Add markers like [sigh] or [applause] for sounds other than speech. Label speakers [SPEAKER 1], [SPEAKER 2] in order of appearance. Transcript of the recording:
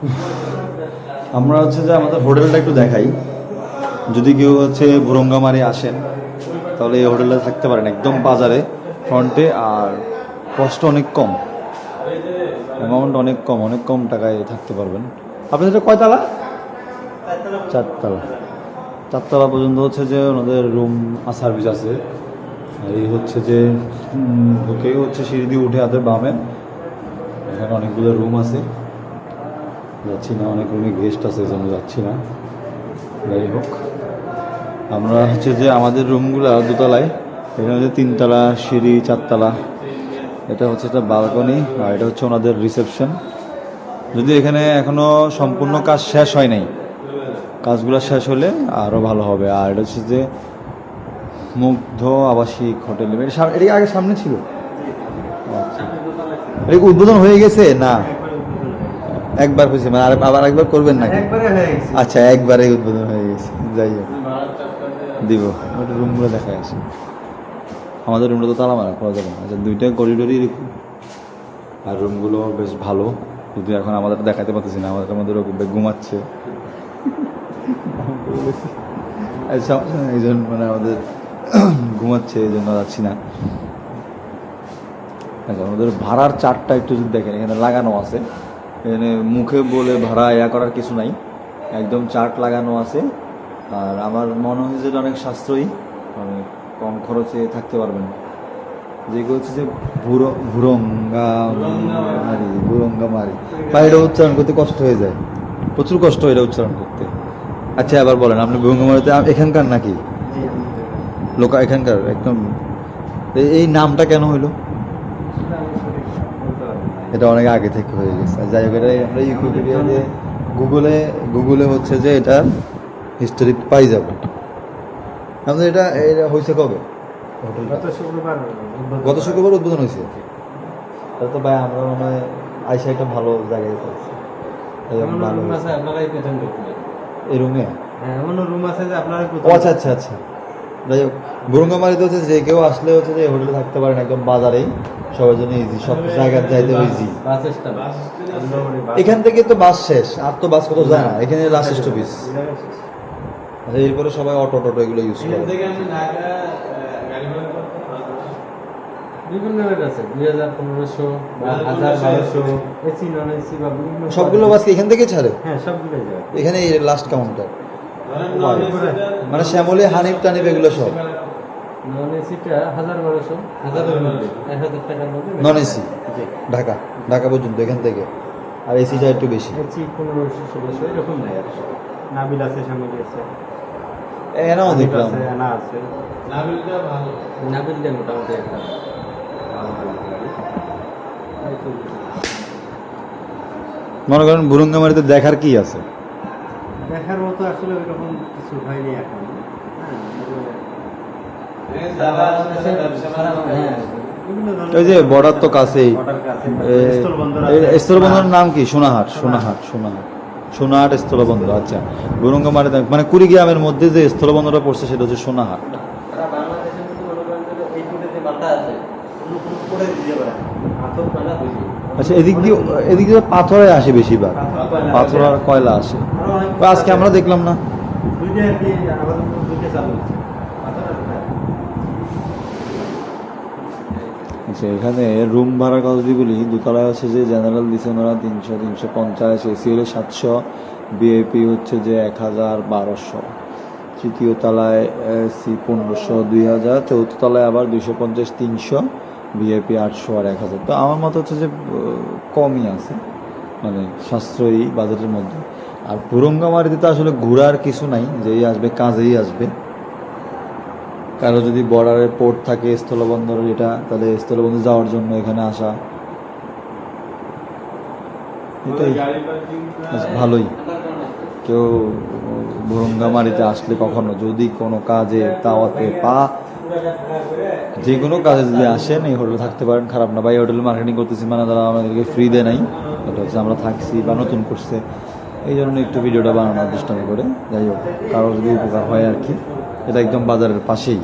[SPEAKER 1] [laughs] আমরা হচ্ছে যে আমাদের হোটেলটা একটু দেখাই। যদি কেউ হচ্ছে ভুরঙ্গামারি আসেন তাহলে এই হোটেলে থাকতে পারেন একদম বাজারে ফ্রন্টে আর কষ্ট অনেক কম। অ্যামাউন্ট অনেক কম অনেক কম টাকায় থাকতে পারবেন। আপনাদের কয়তলা? চারতলা। চারতলা পর্যন্ত হচ্ছে যে ওনাদের রুম সার্ভিস আছে। এই হচ্ছে যে উম, হচ্ছে সিঁড়ি দিয়ে উঠে হাতের বামে। এখানে অনেকগুলো রুম আছে। যাচ্ছি না, অনেক রুমে গেস্ট আছে জন্য যাচ্ছি না। যাই হোক, আমরা হচ্ছে যে আমাদের রুমগুলো দোতলায় এখানে হচ্ছে তিনতলা সিঁড়ি, চারতলা। এটা হচ্ছে একটা বালকনি আর এটা হচ্ছে ওনাদের রিসেপশন যদি এখানে এখনও সম্পূর্ণ কাজ শেষ হয় নাই। কাজগুলো শেষ হলে আরও ভালো হবে। আর এটা হচ্ছে যে মুগ্ধ আবাসিক হোটেল। এটা আগে সামনে ছিল? আচ্ছা। এটা উদ্বোধন হয়ে গেছে? না। একবার হয়েছে মানে আর- আবার একবার করবেন নাকি? আচ্ছা একবারে উদ্বোধন হয়ে গেছে। যাই হোক। দিব। ওটা রুমগুলো দেখা আছে আমাদের রুমটা তো তালা মারা খোলা যাবে না। আচ্ছা দুইটা করিডোরই আর রুমগুলো বেশ ভালো। যদি এখন আমাদের দেখাতে পারতেছি না আমাদের আমাদের ঘুমাচ্ছে। আচ্ছা এই জন্য মানে আমাদের ঘুমাচ্ছে এই জন্য যাচ্ছি না। আচ্ছা আমাদের ভাড়ার চারটা একটু যদি দেখেন এখানে লাগানো আছে। এখানে মুখে বলে ভাড়া ইয়া করার কিছু নাই। একদম চার্ট লাগানো আছে। আর আমার মনে হয় যে অনেক সাশ্রয়ী। অনেক কম খরচে থাকতে পারবেন। যেগুলো হচ্ছে যে ভুরো ভুরঙ্গা মারি ভুরঙ্গা মারি। বা এটা উচ্চারণ করতে কষ্ট হয়ে যায়। প্রচুর কষ্ট এটা উচ্চারণ করতে। আচ্ছা আবার বলেন আপনি ভুরঙ্গা মারিতে এখানকার নাকি? লোক এখানকার একদম। এই- এই নামটা কেন হইল? এটা অনেক আগে থেকে হয়ে গেছে। যাই হোক এটা আমরা ইউটিউবে দিয়ে গুগলে গুগলে হচ্ছে যে এটা হিস্টোরি পাই যাব। আমাদের এটা এটা হয়েছে কবে?
[SPEAKER 2] গত শুক্রবার উদ্বোধন
[SPEAKER 1] গত শুক্রবার উদ্বোধন হয়েছে? তাহলে তো ভাই আমরা মনে হয় আইসা একটা ভালো জায়গায় পাচ্ছি এই
[SPEAKER 2] রুম? হ্যাঁ রুম আছে যে
[SPEAKER 1] ও আচ্ছা আচ্ছা আচ্ছা। যাই হোক বুরঙ্গামারিতে হচ্ছে যে কেউ আসলে হচ্ছে যে হোটেলে থাকতে পারেন একদম বাজারেই। সবার জন্য ইজি সব জায়গার যাইতে ইজি এখান থেকে তো বাস শেষ আর তো বাস কোথাও যায় না এখানে লাস্ট স্টপেজ আচ্ছা এরপরে সবাই অটো টোটো এগুলো ইউজ করে।
[SPEAKER 2] বিভিন্ন রেট আছে দুই হাজার পনেরোশো বা হাজার বারোশো। এসি নন এসি বা বিভিন্ন
[SPEAKER 1] সবগুলো বাস এখান থেকে ছাড়ে?
[SPEAKER 2] হ্যাঁ সবগুলোই
[SPEAKER 1] এখানে লাস্ট কাউন্টার মানে শ্যামলি হানিফ টানিফ এগুলো সব।
[SPEAKER 2] Non
[SPEAKER 1] AC Dhaka. ঢাকা পর্যন্ত এখান থেকে। আর এসিটা একটু বেশি।
[SPEAKER 2] এসি পনেরোশো ষোলোশো এরকম নাই আর নাবিল আছে শ্যামলি আছে।
[SPEAKER 1] এনাও দেখলাম
[SPEAKER 2] আছে আনা আছে। নাবিলটা ভালো। নাবিলটা মোটামুটি একটা
[SPEAKER 1] মনে করেন বুরুঙ্গামারিতে দেখার কি আছে?
[SPEAKER 2] দেখার মতো আসলে ওইরকম কিছু হয়নি এখন। হ্যাঁ, বিভিন্ন ধরনের-
[SPEAKER 1] ওই যে বর্ডার তো কাছেই। স্থলবন্দরের নাম কি? সোনাহাট সোনাহাট সোনাহাট। সোনাহাট স্থলবন্দর আচ্ছা। বুরুঙ্গামারিতে মানে কুড়িগ্রামের মধ্যে যে স্থলবন্দরটা পড়ছে সেটা হচ্ছে সোনাহাট
[SPEAKER 2] সারা বাংলাদেশের মধ্যে মনে করেন যে এই ফুটে যে মাথা আছে অন্য কোনো করে দিতে পারে না। পাথর কয়লা বেশি
[SPEAKER 1] আচ্ছা এদিক দিয়ে এদিক দিয়ে পাথরে আসে বেশিরভাগ। পাথর আর কয়লা আসে। আজকে আমরা দেখলাম না। আচ্ছা এখানে রুম ভাড়ার কথা যদি বলি দোতলায় আছে যে জেনারেল দিচ্ছে ওনারা তিনশো তিনশো পঞ্চাশ এসি হলে সাতশো বিএপি হচ্ছে যে এক হাজার বারোশো। তৃতীয় তলায় এসি পনেরোশো দুই হাজার চতুর্থ তলায় আবার দুইশো পঞ্চাশ তিনশো। বিএপি আটশো আর এক হাজার। তো আমার মতে হচ্ছে যে কমই আছে। মানে সাশ্রয়ী বাজেটের মধ্যে। আর পুরঙ্গামারিতে তো আসলে ঘোরার কিছু নাই, যেই আসবে কাজেই আসবে। কারও যদি বর্ডারে পোর্ট থাকে স্থলবন্দর এটা তাহলে স্থলবন্দর যাওয়ার জন্য এখানে আসা। এটাই। ভালোই। কেউ ভুরঙ্গামারিতে আসলে কখনো যদি কোনো কাজে তাওয়াতে পা যে কোনো কাজে যদি আসেন, এই হোটেলে থাকতে পারেন। খারাপ না বা এই হোটেলে মার্কেটিং করতেছি মানে তারা আমাদেরকে ফ্রি দেয় নাই। এটা হচ্ছে আমরা থাকছি বা নতুন করছে। এই জন্য একটু ভিডিওটা বানানোর চেষ্টা করে। যাই হোক কারও যদি উপকার হয় আর কি, এটা একদম বাজারের পাশেই।